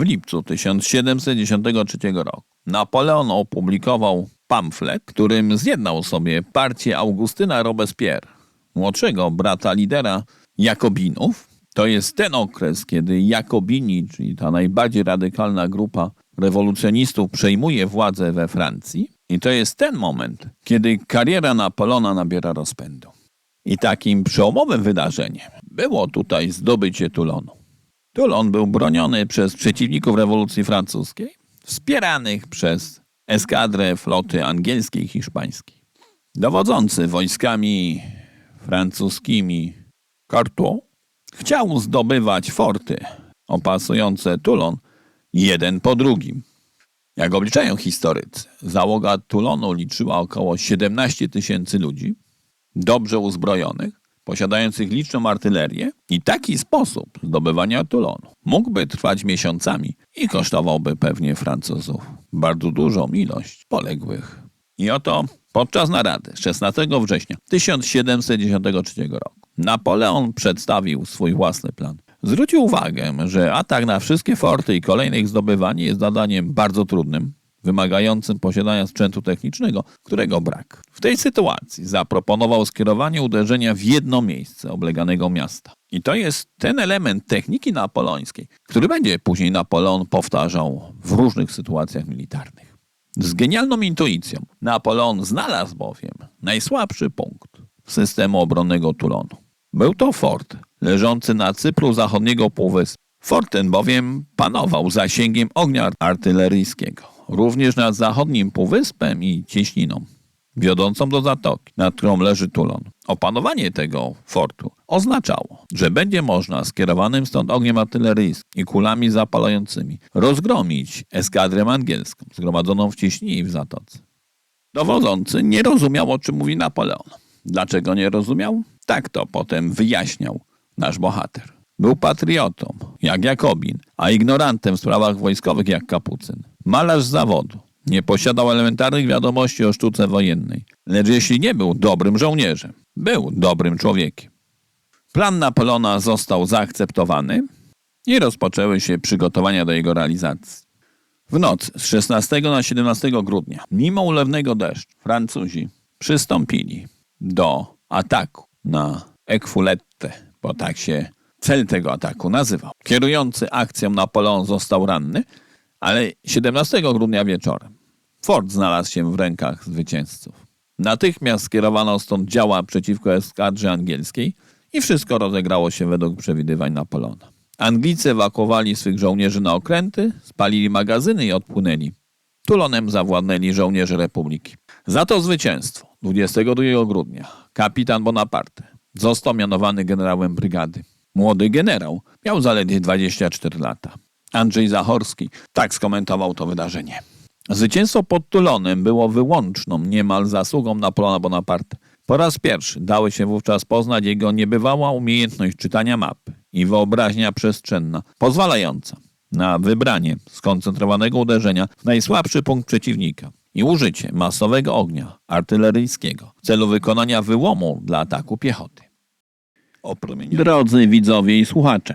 W lipcu 1793 roku Napoleon opublikował pamflet, którym zjednał sobie partię Augustyna Robespierre, młodszego brata lidera Jakobinów. To jest ten okres, kiedy Jakobini, czyli ta najbardziej radykalna grupa rewolucjonistów, przejmuje władzę we Francji. I to jest ten moment, kiedy kariera Napoleona nabiera rozpędu. I takim przełomowym wydarzeniem było tutaj zdobycie Toulonu. Toulon był broniony przez przeciwników rewolucji francuskiej, wspieranych przez eskadrę floty angielskiej i hiszpańskiej. Dowodzący wojskami francuskimi Cartaux chciał zdobywać forty opasujące Toulon jeden po drugim. Jak obliczają historycy, załoga Toulonu liczyła około 17 tysięcy ludzi, dobrze uzbrojonych, posiadających liczną artylerię i taki sposób zdobywania Toulonu mógłby trwać miesiącami i kosztowałby pewnie Francuzów bardzo dużą ilość poległych. I oto podczas narady 16 września 1793 roku Napoleon przedstawił swój własny plan. Zwrócił uwagę, że atak na wszystkie forty i kolejne ich zdobywanie jest zadaniem bardzo trudnym, wymagającym posiadania sprzętu technicznego, którego brak. W tej sytuacji zaproponował skierowanie uderzenia w jedno miejsce obleganego miasta. I to jest ten element techniki napoleońskiej, który będzie później Napoleon powtarzał w różnych sytuacjach militarnych. Z genialną intuicją Napoleon znalazł bowiem najsłabszy punkt systemu obronnego Toulonu. Był to fort leżący na Cypru zachodniego półwyspu. Fort ten bowiem panował zasięgiem ognia artyleryjskiego, również nad zachodnim półwyspem i cieśniną wiodącą do zatoki, nad którą leży Toulon. Opanowanie tego fortu oznaczało, że będzie można skierowanym stąd ogniem artyleryjskim i kulami zapalającymi rozgromić eskadrę angielską zgromadzoną w cieśninie i w zatoce. Dowodzący nie rozumiał, o czym mówi Napoleon. Dlaczego nie rozumiał? Tak to potem wyjaśniał nasz bohater. Był patriotą, jak Jakobin, a ignorantem w sprawach wojskowych, jak Kapucyn. Malarz z zawodu. Nie posiadał elementarnych wiadomości o sztuce wojennej. Lecz jeśli nie był dobrym żołnierzem, był dobrym człowiekiem. Plan Napoleona został zaakceptowany i rozpoczęły się przygotowania do jego realizacji. W noc z 16 na 17 grudnia, mimo ulewnego deszczu, Francuzi przystąpili do ataku na Ekfulette, bo tak się cel tego ataku nazywał. Kierujący akcją Napoleon został ranny, ale 17 grudnia wieczorem fort znalazł się w rękach zwycięzców. Natychmiast skierowano stąd działa przeciwko eskadrze angielskiej i wszystko rozegrało się według przewidywań Napoleona. Anglicy ewakuowali swych żołnierzy na okręty, spalili magazyny i odpłynęli. Tulonem zawładnęli żołnierze Republiki. Za to zwycięstwo 22 grudnia kapitan Bonaparte został mianowany generałem brygady. Młody generał miał zaledwie 24 lata. Andrzej Zachorski tak skomentował to wydarzenie. Zwycięstwo pod Tulonem było wyłączną niemal zasługą Napoleona Bonaparte. Po raz pierwszy dały się wówczas poznać jego niebywała umiejętność czytania mapy i wyobraźnia przestrzenna, pozwalająca na wybranie skoncentrowanego uderzenia w najsłabszy punkt przeciwnika i użycie masowego ognia artyleryjskiego w celu wykonania wyłomu dla ataku piechoty. Drodzy widzowie i słuchacze,